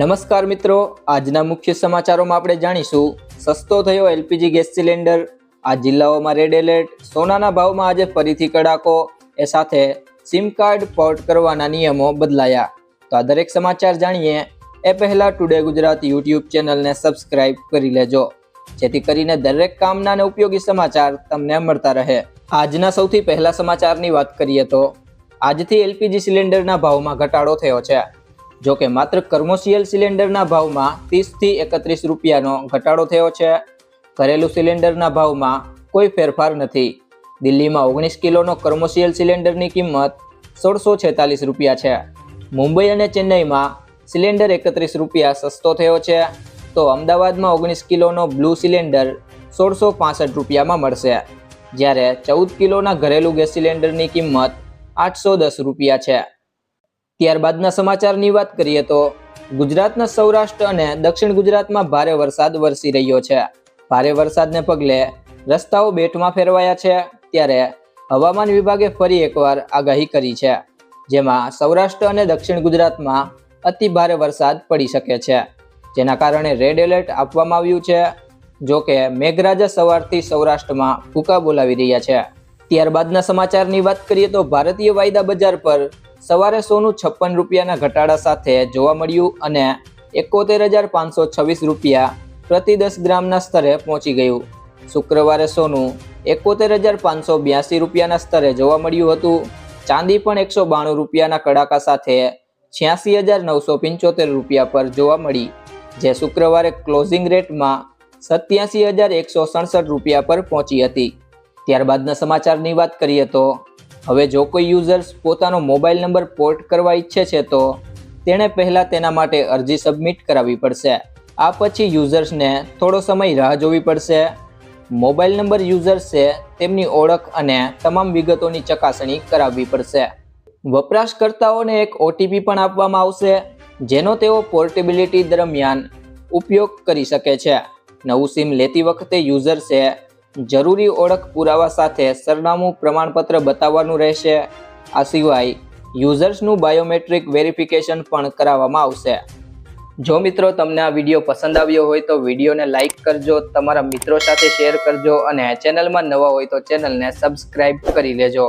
નમસ્કાર મિત્રો, આજના મુખ્ય સમાચારોમાં આપણે જાણીશું. સસ્તો થયો એલપીજી ગેસ સિલિન્ડર. આ જિલ્લાઓમાં રેડ એલર્ટ. સોનાના ભાવમાં આજે ફરીથી કડાકો. એ સાથે સિમ કાર્ડ પોર્ટ કરવાના નિયમો બદલાયા. તો આ દરેક સમાચાર જાણીએ. એ પહેલા ટુડે ગુજરાત યુટ્યુબ ચેનલને સબસ્ક્રાઇબ કરી લેજો. જેથી કરીને દરેક કામના અને ઉપયોગી સમાચાર તમને મળતા રહે. આજના સૌથી પહેલા સમાચારની વાત કરીએ તો, આજથી એલપીજી સિલિન્ડરના ભાવમાં ઘટાડો થયો છે. જો કે માત્ર કર્મોશિયલ સિલિન્ડરના ભાવમાં ત્રીસથી એકત્રીસ રૂપિયાનો ઘટાડો થયો છે. ઘરેલું સિલિન્ડરના ભાવમાં કોઈ ફેરફાર નથી. દિલ્હીમાં ઓગણીસ કિલોનો કર્મોશિયલ સિલિન્ડરની કિંમત સોળસો છેતાલીસ રૂપિયા છે. મુંબઈ અને ચેન્નઈમાં સિલિન્ડર એકત્રીસ રૂપિયા સસ્તો થયો છે. તો અમદાવાદમાં ઓગણીસ કિલોનો બ્લુ સિલિન્ડર સોળસો પાસઠ રૂપિયામાં મળશે. જ્યારે ચૌદ કિલોના ઘરેલું ગેસ સિલિન્ડરની કિંમત આઠસો દસ રૂપિયા છે. ત્યારબાદના સમાચારની વાત કરીએ તો ગુજરાતના સૌરાષ્ટ્ર અને દક્ષિણ ગુજરાતમાં ભારે વરસાદ વરસી રહ્યો છે. ભારે વરસાદને પગલે રસ્તાઓ બેટમાં ફેરવાયા છે ત્યારે હવામાન વિભાગે ફરી એકવાર આગાહી કરી છે, જેમાં સૌરાષ્ટ્ર અને દક્ષિણ ગુજરાતમાં અતિ ભારે વરસાદ પડી શકે છે. જેના કારણે રેડ એલર્ટ આપવામાં આવ્યું છે, જો કે મેઘરાજા સવારથી સૌરાષ્ટ્રમાં ફૂંકા બોલાવી રહ્યા છે. ત્યારબાદના સમાચારની વાત કરીએ તો ભારતીય વાયદા બજાર પર સવારે સોનું છપ્પન રૂપિયાના ઘટાડા સાથે જોવા મળ્યું અને એકોતેર હજાર પાંચસો છવ્વીસ રૂપિયા પ્રતિ દસ ગ્રામના સ્તરે પહોંચી ગયું. શુક્રવારે સોનું એકોતેર હજાર પાંચસો બ્યાસી રૂપિયાના સ્તરે જોવા મળ્યું હતું. ચાંદી પણ એકસો બાણું રૂપિયાના કડાકા સાથે છ્યાસી હજાર નવસો પંચોતેર રૂપિયા પર જોવા મળી, જે શુક્રવારે ક્લોઝિંગ રેટમાં સત્યાસી હજાર એકસો સડસઠ રૂપિયા પર પહોંચી હતી. ત્યારબાદના સમાચારની વાત કરીએ તો હવે જો કોઈ યુઝર્સ પોતાનો મોબાઈલ નંબર પોર્ટ કરવા ઈચ્છે છે, તો તેણે પહેલાં તેના માટે અરજી સબમિટ કરાવવી પડશે. આ પછી યુઝર્સને થોડો સમય રાહ જોવી પડશે. મોબાઈલ નંબર યુઝર્સે તેમની ઓળખ અને તમામ વિગતોની ચકાસણી કરાવવી પડશે. વપરાશકર્તાઓને એક ઓટીપી પણ આપવામાં આવશે, જેનો તેઓ પોર્ટેબિલિટી દરમિયાન ઉપયોગ કરી શકે છે. નવું સિમ લેતી વખતે યુઝર્સે જરૂરી ઓળખ પુરાવા સાથે સરનામું પ્રમાણપત્ર બતાવવાનું રહેશે. આ સિવાય યુઝર્સનું બાયોમેટ્રિક વેરિફિકેશન પણ કરાવવામાં આવશે. જો મિત્રો તમને આ વીડિયો પસંદ આવ્યો હોય તો વિડીયોને લાઇક કરજો, તમારા મિત્રો સાથે શેર કરજો અને ચેનલમાં નવા હોય તો ચેનલને સબસ્ક્રાઈબ કરી લેજો.